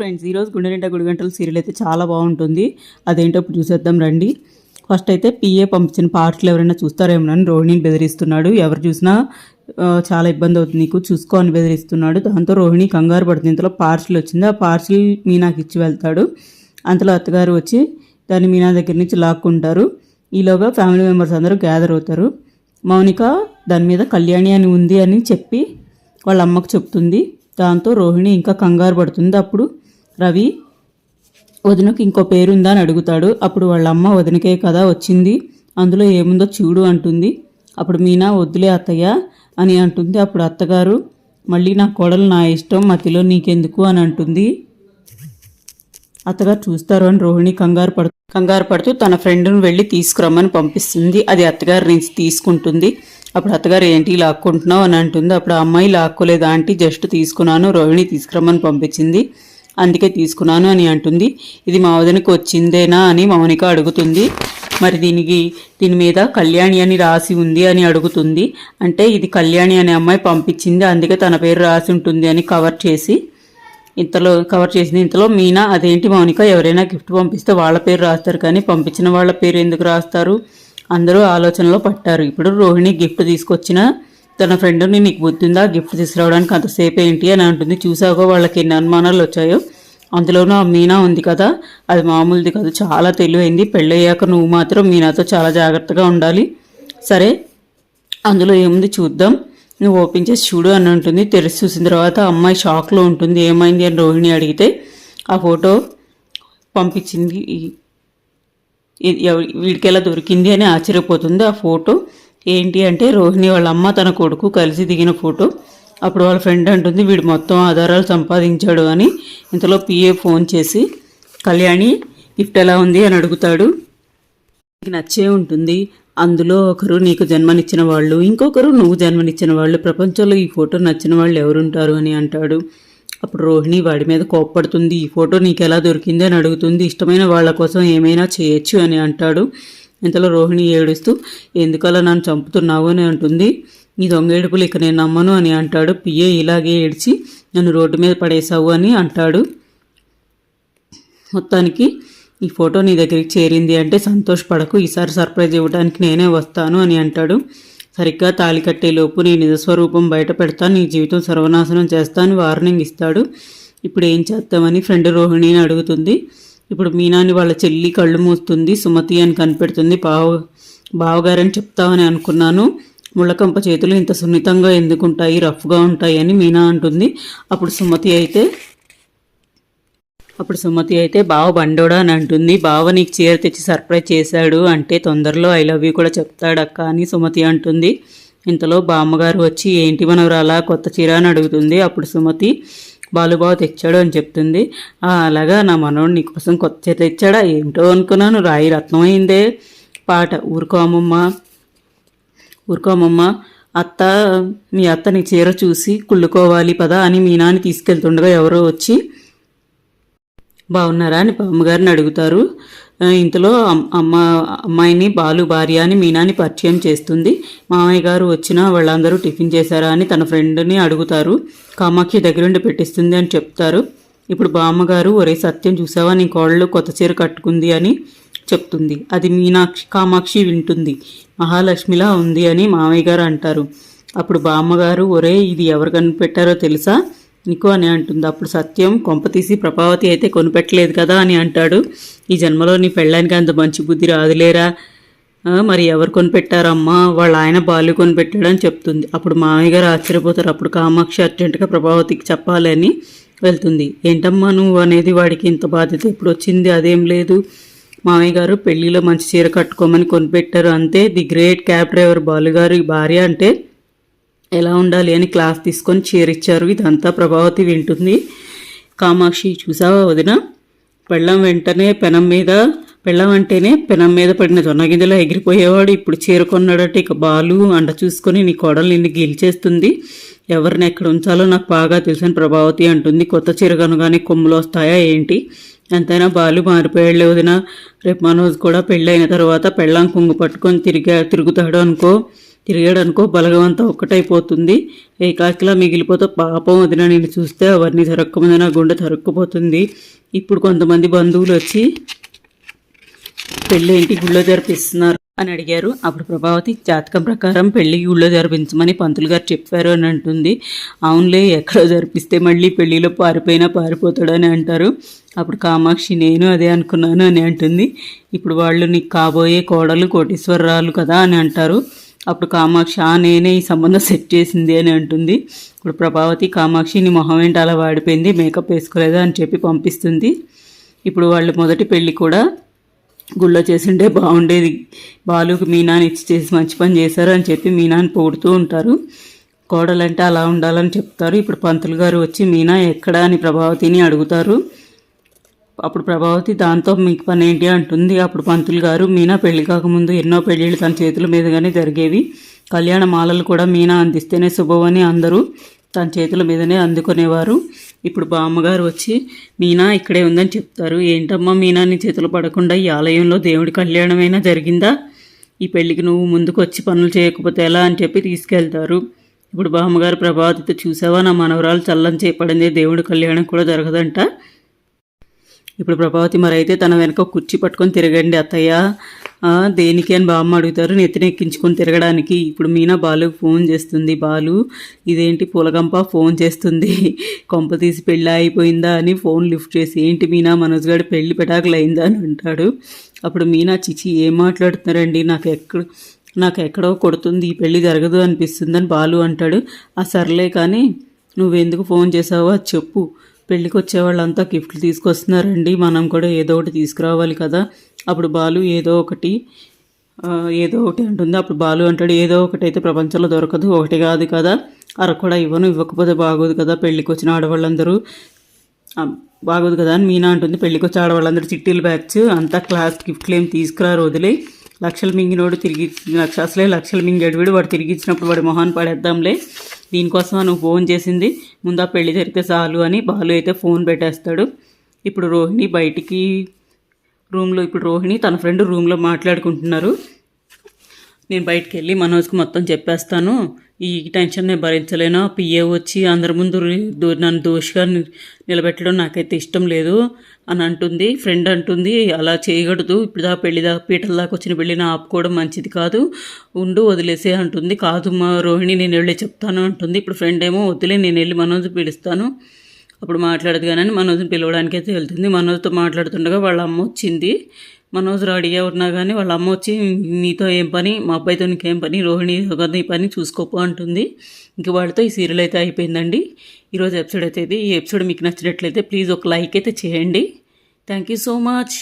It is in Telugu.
ఫ్రెండ్స్ ఈరోజు గుండె నిండా గుడి గంటలు సీరియల్ అయితే చాలా బాగుంటుంది. అదేంటో ఇప్పుడు చూసేద్దాం రండి. ఫస్ట్ అయితే పిఏ పంపించిన పార్ట్లు ఎవరైనా చూస్తారేమోనని రోహిణిని బెదిరిస్తున్నాడు. ఎవరు చూసినా చాలా ఇబ్బంది అవుతుంది. నీకు చూసుకో అని బెదిరిస్తున్నాడు. దాంతో రోహిణి కంగారు పడుతుంది. ఇంతలో పార్సిల్ వచ్చింది. ఆ పార్సిల్ మీనాకి ఇచ్చి వెళ్తాడు. అంతలో అత్తగారు వచ్చి దాన్ని మీనా దగ్గర నుంచి లాక్కుంటారు. ఈలోగా ఫ్యామిలీ మెంబర్స్ అందరూ గ్యాదర్ అవుతారు. మౌనిక దాని మీద కళ్యాణి అని ఉంది అని చెప్పి వాళ్ళ అమ్మకు చెప్తుంది. దాంతో రోహిణి ఇంకా కంగారు పడుతుంది. అప్పుడు రవి వదినకు ఇంకో పేరుందా అని అడుగుతాడు. అప్పుడు వాళ్ళ అమ్మ వదినకే కదా వచ్చింది. అందులో ఏముందో చూడు అంటుంది. అప్పుడు మీనా వద్దులే అత్తయ్య అని అంటుంది. అప్పుడు అత్తగారు మళ్ళీ నా కోడలు నా ఇష్టం మతిలో నీకెందుకు అని అంటుంది. అత్తగారు చూస్తారు అని రోహిణి కంగారు పడు కంగారు పడుతూ తన ఫ్రెండ్ను వెళ్ళి తీసుకురమ్మని పంపిస్తుంది. అది అత్తగారి నుంచి తీసుకుంటుంది. అప్పుడు అత్తగారు ఏంటి లాక్కుంటున్నావు అని అంటుంది. అప్పుడు అమ్మాయి లాక్కోలేదు ఆంటీ జస్ట్ తీసుకున్నాను రోహిణి తీసుకురమ్మని పంపించింది. అందుకే తీసుకున్నాను అని అంటుంది. ఇది మా వదినకు వచ్చిందేనా అని మౌనిక అడుగుతుంది. మరి దీనికి దీని మీద కళ్యాణి అని రాసి ఉంది అని అడుగుతుంది. అంటే ఇది కళ్యాణి అనే అమ్మాయి పంపించింది అందుకే తన పేరు రాసి ఉంటుంది అని కవర్ చేసి ఇంతలో కవర్ చేసింది ఇంతలో మీనా అదేంటి మౌనిక ఎవరైనా గిఫ్ట్ పంపిస్తే వాళ్ళ పేరు రాస్తారు కానీ పంపించిన వాళ్ళ పేరు ఎందుకు రాస్తారు? అందరూ ఆలోచనలో పట్టారు ఇప్పుడు రోహిణి గిఫ్ట్ తీసుకొచ్చిన తన ఫ్రెండ్ని నీకు గుర్తుందా గిఫ్ట్ తీసుకురావడానికి అంతసేపు ఏంటి? అని అంటుంది. చూసాకో వాళ్ళకి ఎన్ని అనుమానాలు వచ్చాయో? అందులోనూ ఆ మీనా ఉంది కదా. అది మామూలుది కాదు. చాలా తెలివైంది. పెళ్ళయ్యాక నువ్వు మాత్రం మీనాతో చాలా జాగ్రత్తగా ఉండాలి. సరే అందులో ఏముంది చూద్దాం. నువ్వు ఓపెన్ చేసి చూడు అని ఉంటుంది తెరిచి చూసిన తర్వాత అమ్మాయి షాక్లో ఉంటుంది. ఏమైంది అని రోహిణి అడిగితే ఆ ఫోటో పంపించింది వీడికి ఎలా దొరికింది అని ఆశ్చర్యపోతుంది. ఆ ఫోటో ఏంటి అంటే రోహిణి వాళ్ళ అమ్మ తన కొడుకు కలిసి దిగిన ఫోటో. అప్పుడు వాళ్ళ ఫ్రెండ్ అంటుంది వీడు మొత్తం ఆధారాలు సంపాదించాడు అని. ఇంతలో పిఏ ఫోన్ చేసి కళ్యాణి గిఫ్ట్ ఎలా ఉంది? అని అడుగుతాడు. నీకు నచ్చే ఉంటుంది. అందులో ఒకరు నీకు జన్మనిచ్చిన వాళ్ళు ఇంకొకరు నువ్వు జన్మనిచ్చిన వాళ్ళు ప్రపంచంలో ఈ ఫోటో నచ్చిన వాళ్ళు ఎవరుంటారు? అని అంటాడు. అప్పుడు రోహిణి వాడి మీద కోప్పడుతుంది. ఈ ఫోటో నీకు ఎలా దొరికింది? అని అడుగుతుంది. ఇష్టమైన వాళ్ళ కోసం ఏమైనా చేయొచ్చు? అని అంటాడు. ఇంతలో రోహిణి ఏడుస్తూ ఎందుకలా నన్ను చంపుతున్నావు? అని అంటుంది. నీ దొంగేడుపులు ఇక నేను నమ్మను అని అంటాడు. పిఏ ఇలాగే ఏడ్చి నన్ను రోడ్డు మీద పడేశావు అని అంటాడు. మొత్తానికి ఈ ఫోటో నీ దగ్గరికి చేరింది అంటే సంతోషపడకు ఈసారి సర్ప్రైజ్ ఇవ్వడానికి నేనే వస్తాను అని అంటాడు. సరిగ్గా తాళి కట్టేలోపు నీ నిజస్వరూపం బయట పెడతాను నీ జీవితం సర్వనాశనం చేస్తాను వార్నింగ్ ఇస్తాడు. ఇప్పుడు ఏం చేద్దామని ఫ్రెండ్ రోహిణిని అడుగుతుంది. ఇప్పుడు మీనాని వాళ్ళ చెల్లి కళ్ళు మూస్తుంది సుమతి అని కనిపెడుతుంది. బావ బావగారని చెప్తామని అనుకున్నాను. ముళ్ళకంప చేతులు ఇంత సున్నితంగా ఎందుకుంటాయి? రఫ్గా ఉంటాయి అని మీనా అంటుంది. అప్పుడు సుమతి అయితే అప్పుడు సుమతి అయితే బావ బండోడా అని అంటుంది. బావ నీకు చీర తెచ్చి సర్ప్రైజ్ చేశాడు అంటే తొందరలో ఐ లవ్ యూ కూడా చెప్తాడక్క అని సుమతి అంటుంది. ఇంతలో బామ్మగారు వచ్చి ఏంటి మనవరాలా కొత్త చీర అని అడుగుతుంది. అప్పుడు సుమతి బాలుబావ తెచ్చాడు అని చెప్తుంది. అలాగా నా మనవడు నీకోసం కొత్త చీర తెచ్చాడా? ఏంటో అనుకున్నాను. రాయి రత్నమైందే పాట ఊరుకో అమ్మమ్మ. ఊరుకోమమ్మ. అత్త మీ అత్తని చీర చూసి కుళ్ళుకోవాలి పదా అని మీ నాన్న తీసుకెళ్తుండగా ఎవరో వచ్చి బాగున్నారా అని బామ్మగారిని అడుగుతారు. ఇంతలో అమ్- అమ్మ అమ్మాయిని బాలు భార్య అని మీనాని పరిచయం చేస్తుంది. మామయ్య గారు వచ్చినా వాళ్ళందరూ టిఫిన్ చేశారా? అని తన ఫ్రెండ్ని అడుగుతారు. కామాక్షి దగ్గరుండి పెట్టిస్తుంది అని చెప్తారు. ఇప్పుడు బామ్మగారు ఒరే సత్యం చూసావా? నీ కోళ్ళు కొత్త చీర కట్టుకుంది అని చెప్తుంది. అది మీనాక్షి కామాక్షి వింటుంది. మహాలక్ష్మిలా ఉంది అని మామయ్య గారు అంటారు. అప్పుడు బామ్మగారు ఒరే ఇది ఎవరు కనిపెట్టారో తెలుసా? నీకు అని అంటుంది. అప్పుడు సత్యం కొంపతీసి ప్రభావతి అయితే కొనిపెట్టలేదు కదా అని అంటాడు. ఈ జన్మలో నీ పెళ్ళానికి అంత మంచి బుద్ధి రాదులేరా? మరి ఎవరు కొనిపెట్టారమ్మా? వాళ్ళ ఆయన బాలు కొనిపెట్టాడని చెప్తుంది. అప్పుడు మామయ్య గారు ఆశ్చర్యపోతారు. అప్పుడు కామాక్షి అర్జెంటుగా ప్రభావతికి చెప్పాలని వెళ్తుంది. ఏంటమ్మా నువ్వు? అనేది వాడికి ఇంత బాధ్యత ఇప్పుడు వచ్చింది? అదేం లేదు. మామయ్య గారు పెళ్ళిలో మంచి చీర కట్టుకోమని కొనిపెట్టారు. అంతే ది గ్రేట్ క్యాబ్ డ్రైవర్ బాలుగారి భార్య అంటే ఎలా ఉండాలి అని క్లాస్ తీసుకొని చీర ఇచ్చారు. ఇదంతా ప్రభావతి వింటుంది. కామాక్షి చూసావా వదిన? పెళ్ళం వెంటనే పెనం మీద పెళ్ళం అంటేనే పెనం మీద పడిన జొన్న గింజలో ఎగిరిపోయేవాడు. ఇప్పుడు చీర ఇక బాలు అండ చూసుకొని నీ కోడలు నిన్ను గెలిచేస్తుంది. ఎవరిని ఎక్కడ ఉంచాలో నాకు బాగా తెలిసిన ప్రభావతి అంటుంది. కొత్త చీర కనుగానే కొమ్ములు వస్తాయా ఏంటి? ఎంతైనా బాలు మారిపోయాడు వదిన. రేపు మనోజ్ కూడా పెళ్ళైన తర్వాత పెళ్ళాం కుంగు పట్టుకొని తిరిగా తిరుగుతాడు అనుకో తిరిగాడు అనుకో బలగం అంతా ఒక్కటైపోతుంది ఏకాకిలా మిగిలిపోతే పాపం వదిన నేను చూస్తే అవన్నీ జరగకముందు నా గుండె తరుక్కుపోతుంది. ఇప్పుడు కొంతమంది బంధువులు వచ్చి పెళ్ళేంటి గుళ్ళో జరిపిస్తున్నారు. అని అడిగారు. అప్పుడు ప్రభావతి జాతకం ప్రకారం పెళ్ళి ఊళ్ళో జరిపించమని పంతులు గారు చెప్పారు అని అంటుంది. అవునులే ఎక్కడో జరిపిస్తే మళ్ళీ పెళ్ళిలో పారిపోయినా పారిపోతాడు అని అంటారు. అప్పుడు కామాక్షి నేను అదే అనుకున్నాను అని అంటుంది. ఇప్పుడు వాళ్ళు నీకు కాబోయే కోడలు కోటీశ్వరరాలు కదా అని అంటారు. అప్పుడు కామాక్షి ఆ నేనే ఈ సంబంధం సెట్ చేసింది అని అంటుంది. ఇప్పుడు ప్రభావతి కామాక్షి నీ మొహం ఏంటి అలా వాడిపోయింది? మేకప్ వేసుకోలేదా? అని చెప్పి పంపిస్తుంది. ఇప్పుడు వాళ్ళు మొదటి పెళ్ళి కూడా గుళ్ళో చేసిండే బాగుండేది. బాలుకి మీనాని ఇచ్చి చేసి మంచి పని చేశారు అని చెప్పి మీనాని పొగుడుతూ ఉంటారు. కోడలంటే అలా ఉండాలని చెప్తారు. ఇప్పుడు పంతులు గారు వచ్చి మీనా ఎక్కడ? అని ప్రభావతిని అడుగుతారు. అప్పుడు ప్రభావతి దాంతో మీకు పని ఏంటి? అంటుంది. అప్పుడు పంతులు గారు మీనా పెళ్ళి కాకముందు ఎన్నో పెళ్ళిళ్ళు తన చేతుల మీదుగానే జరిగేవి. కళ్యాణ మాలలు కూడా మీనా అందిస్తేనే శుభమని అందరూ తన చేతుల మీదనే అందుకునేవారు. ఇప్పుడు బామ్మగారు వచ్చి మీనా ఇక్కడే ఉందని చెప్తారు. ఏంటమ్మా మీనా నీ చేతులు పడకుండా ఈ ఆలయంలో దేవుడి కళ్యాణమైనా జరిగిందా? ఈ పెళ్ళికి నువ్వు ముందుకు వచ్చి పనులు చేయకపోతే ఎలా? అని చెప్పి తీసుకెళ్తారు. ఇప్పుడు బామ్మగారు ప్రభావతితో చూసావా? నా మనవరాలు చల్లని చేపడింది దేవుడి కళ్యాణం కూడా జరగదంట. ఇప్పుడు ప్రభావతి మరైతే తన వెనక కుర్చీ పట్టుకొని తిరగండి అత్తయ్య. దేనికి అని బామ్మ అడుగుతారు. నెత్తినెక్కించుకొని తిరగడానికి. ఇప్పుడు మీనా బాలుకి ఫోన్ చేస్తుంది. బాలు ఇదేంటి పూలగంప? ఫోన్ చేస్తుంది. కొంప తీసి పెళ్ళి అయిపోయిందా అని ఫోన్ లిఫ్ట్ చేసి ఏంటి మీనా మనోజ్ గారు పెళ్ళి పెటాకులు అయిందా అని అంటాడు. అప్పుడు మీనా చిచి ఏం మాట్లాడుతున్నారండి? నాకు ఎక్కడ నాకు ఎక్కడో కొడుతుంది ఈ పెళ్ళి జరగదు అనిపిస్తుందని బాలు అంటాడు. ఆ సర్లే కానీ నువ్వెందుకు ఫోన్ చేసావో అది చెప్పు. పెళ్ళికి వచ్చే వాళ్ళంతా గిఫ్ట్లు తీసుకొస్తున్నారండి. మనం కూడా ఏదో ఒకటి తీసుకురావాలి కదా. అప్పుడు బాలు ఏదో ఒకటి ఏదో ఒకటి అంటుంది. అప్పుడు బాలు అంటాడు ఏదో ఒకటి అయితే ప్రపంచంలో దొరకదు. ఒకటి కాదు కదా. అర కూడా ఇవ్వను ఇవ్వకపోతే బాగోదు కదా. పెళ్ళికి వచ్చిన ఆడవాళ్ళందరూ. బాగోదు కదా అని మీనా అంటుంది. పెళ్ళికి వచ్చే ఆడవాళ్ళందరూ చిట్టీలు బ్యాచ్ అంతా క్లాస్ గిఫ్ట్లు ఏం తీసుకురారు వదిలే లక్షలు మింగినోడు తిరిగి లక్ష అసలే లక్షలు మింగేడు వీడు. వాడు తిరిగి ఇచ్చినప్పుడు వాడు మొహాన్ని పడేద్దాంలే. దీనికోసం నువ్వు ఫోన్ చేసింది? ముందు ఆ పెళ్ళి జరిగితే చాలు అని బాలు అయితే ఫోన్ పెట్టేస్తాడు. ఇప్పుడు రోహిణి బయటికి రూమ్లో ఇప్పుడు రోహిణి తన ఫ్రెండ్ రూమ్లో మాట్లాడుకుంటున్నారు. నేను బయటికి వెళ్ళి మనోజ్కి మొత్తం చెప్పేస్తాను. ఈ టెన్షన్ నేను భరించలేను. పిఏ వచ్చి అందరి ముందు దో- నన్ను దోషిగా నిలబెట్టడం నాకైతే ఇష్టం లేదు అని అంటుంది. ఫ్రెండ్ అంటుంది అలా చేయకూడదు. ఇప్పుడు దా పెళ్ళి దా పీటల దాకా వచ్చిన పెళ్ళిని ఆపుకోవడం మంచిది కాదు. ఉండు వదిలేసే అంటుంది. కాదు మా రోహిణి నేను వెళ్ళి చెప్తాను అంటుంది. ఇప్పుడు ఫ్రెండ్ ఏమో వదిలే నేను వెళ్ళి మనోజ్ పిలుస్తాను. అప్పుడు మాట్లాడదు కానీ మనోజ్ని పిలవడానికి అయితే వెళ్తుంది. మనోజ్తో మాట్లాడుతుండగా వాళ్ళ అమ్మ వచ్చింది. మనోజ్ రెడీగా ఉన్నా కానీ వాళ్ళ అమ్మ వచ్చి నీతో ఏం పని? మా అబ్బాయితో నీకేం పని? రోహిణి కదా నీ పని చూసుకోపో అంటుంది. ఇంక వాళ్ళతో ఈ సీరియల్ అయితే అయిపోయిందండి. ఈరోజు ఎపిసోడ్ అయితే ఇది. ఈ ఎపిసోడ్ మీకు నచ్చినట్లయితే ప్లీజ్ ఒక లైక్ అయితే చేయండి. Thank you so much